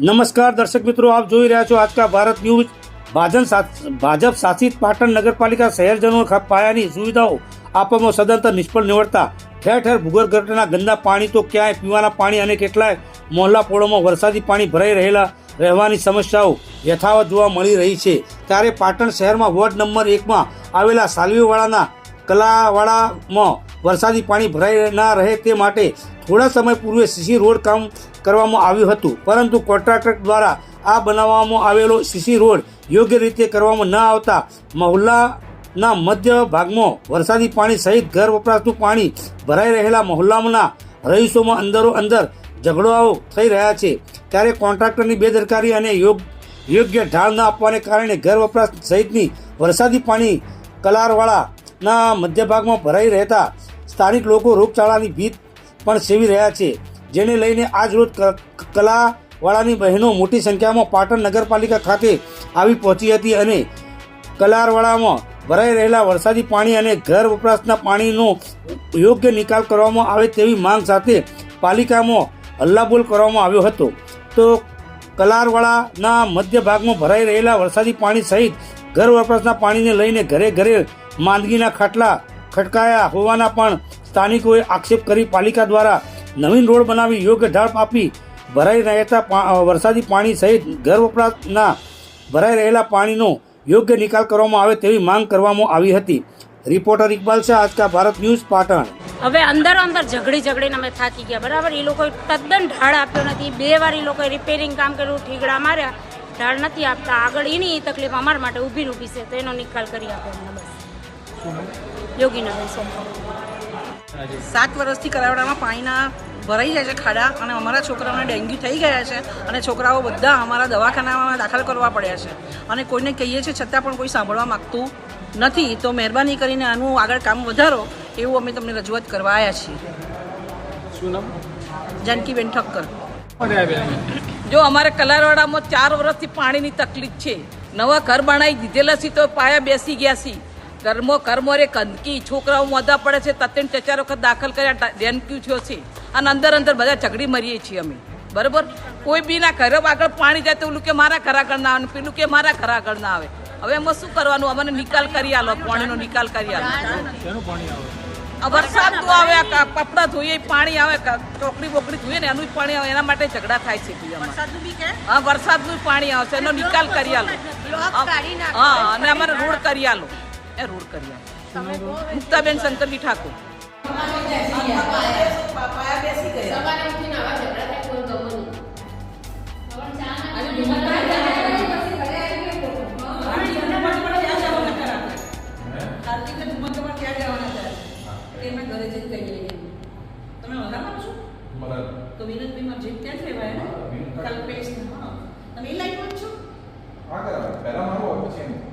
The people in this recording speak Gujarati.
નમસ્કાર, દર્શક મિત્રો, આપ જોઈ રહ્યા છો આજકા ભારત ન્યૂઝ. ભાજપ ભાજપ શાસિત પાટણ નગરપાલિકા શહેરજનો પાયાની સુવિધાઓ આપવામાં સદંતર નિષ્ફળ નીવડતા ઠેર ઠેર ભૂગર્ભ ગટરના ગંદા પાણી તો ક્યાંય પીવાના પાણી અને કેટલાય મોહલ્લા પોળોમાં વરસાદી પાણી ભરાઈ રહેલા રહેવાની સમસ્યાઓ યથાવત જોવા મળી રહી છે. ત્યારે પાટણ શહેરમાં વોર્ડ નંબર એકમાં આવેલા સાલવીવાળાના કલાવાડામાં વરસાદી પાણી ભરાઈ ના રહે તે માટે થોડા સમય પૂર્વે સીસી રોડ કામ કરવામાં આવ્યું હતું. પરંતુ કોન્ટ્રાક્ટર દ્વારા આ બનાવવામાં આવેલો સીસી રોડ યોગ્ય રીતે કરવામાં ન આવતા મહોલ્લાના મધ્ય ભાગમાં વરસાદી પાણી સહિત ઘર વપરાશનું પાણી ભરાઈ રહેલા મહોલ્લાના રહીશોમાં અંદરો અંદર ઝઘડાઓ થઈ રહ્યા છે. ત્યારે કોન્ટ્રાક્ટરની બેદરકારી અને યોગ, યોગ્ય ઢાળ ન આપવાને કારણે ઘર વપરાશ સહિતની વરસાદી પાણી કલારવાળાના મધ્ય ભાગમાં ભરાઈ રહેતા સ્થાનિક લોકો રોગચાળાની ભીત પણ સેવી રહ્યા છે, જેને લઈને આજ રોજ ક- કલાવાળાની બહેનો મોટી સંખ્યામાં પાટણ નગરપાલિકા ખાતે આવી પહોંચી હતી અને કલારવાળામાં ભરાઈ રહેલા વરસાદી પાણી અને ઘર વપરાશના પાણીનો યોગ્ય નિકાલ કરવામાં આવે તેવી માંગ સાથે પાલિકામાં હલ્લાબોલ કરવામાં આવ્યો હતો. તો કલારવાળાના મધ્ય ભાગમાં ભરાઈ રહેલા વરસાદી પાણી સહિત ઘર વપરાશના પાણીને લઈને ઘરે ઘરે માંદગીના ખાટલા ખટકાયા હોવાના પણ સ્થાનિકોએ આક્ષેપ કરી પાલિકા દ્વારા નવીન રોડ બનાવી યોગ્ય ઢાળ આપી. ભરાઈ રહેતા વરસાદી પાણી સહિત ઘર વપરાશના ભરાઈ રહેલા પાણીનો યોગ્ય નિકાલ કરવામાં આવે તેવી માંગ કરવામાં આવી હતી. Reporter Iqbal Shah Aajka Bharat news, Patan. હવે અંદર અંદર ઝઘડી ઝઘડીને અમે થાકી ગયા, બરાબર? એ લોકોએ તદ્દન ઢાળ આપ્યો નથી. બે વાર એ લોકોએ રિપેરિંગ કામ કર્યું, ઠીગડા માર્યા. ઢાળ નથી આપતા. આગળ એની તકલીફ અમારા માટે ઊભી ઊભી છે, તો એનો નિકાલ કરી આપે બસ. યોગીનગર સોમવાર સાત વર્ષથી કરાવડામાં પાણીના ભરાઈ જાય છે ખાડા અને અમારા છોકરાઓને ડેન્ગ્યુ થઈ ગયા છે અને છોકરાઓ બધા અમારા દવાખાનામાં દાખલ કરવા પડ્યા છે. અને કોઈને કહીએ છીએ છતાં પણ કોઈ સાંભળવા માગતું નથી. તો મહેરબાની કરીને આનું આગળ કામ વધારો એવું અમે તમને રજૂઆત કરવા આવ્યા છીએ. શું નામ? જાનકીબેન ઠક્કર. જો અમારે કલારવાડામાં ચાર વર્ષથી પાણીની તકલીફ છે. નવા ઘર બનાવી દીધેલા છે તો પાયા બેસી ગયા છે. ઘરમાં કર્મો રે ગંદકી છોકરાઓ મોદા પડે છે તત્ન ચાર ચાર વખત દાખલ કર્યા ડેન્ગ્યુ થયો છે? અને અંદર અંદર બધા ઝઘડી મરીએ છીએ અમે. બરાબર? કોઈ બી ના ઘરે આગળ પાણી જાય તો ઓલું કે મારા ઘર આગળ ના આવે પેલું કે મારા ઘર આગળ ના આવે. હવે એમાં શું કરવાનું? અમને નિકાલ કરી આલો પાણીનો નિકાલ કરી આલો. વરસાદ તો આવે? આ વરસાદનું આવે આ કપડાં ધોઈએ પાણી આવે ચોકડી બોકડી ધોઈએ ને એનું પાણી આવે એના માટે ઝઘડા થાય છે હા વરસાદનું પાણી આવશે એનો નિકાલ કરી આલો. હા અને અમારે રોડ કરી આલો. એ રોડ કરી આલો મુક્તાબેન શંકરજી ઠાકોર. તો વિનોદભાઈ માં જીત ત્યાં જ રહેવાય કલ્પેશ તમે એ લાઈનમાં જ છો? હા કરાવે પહેલા મારો હોય પછી એનું.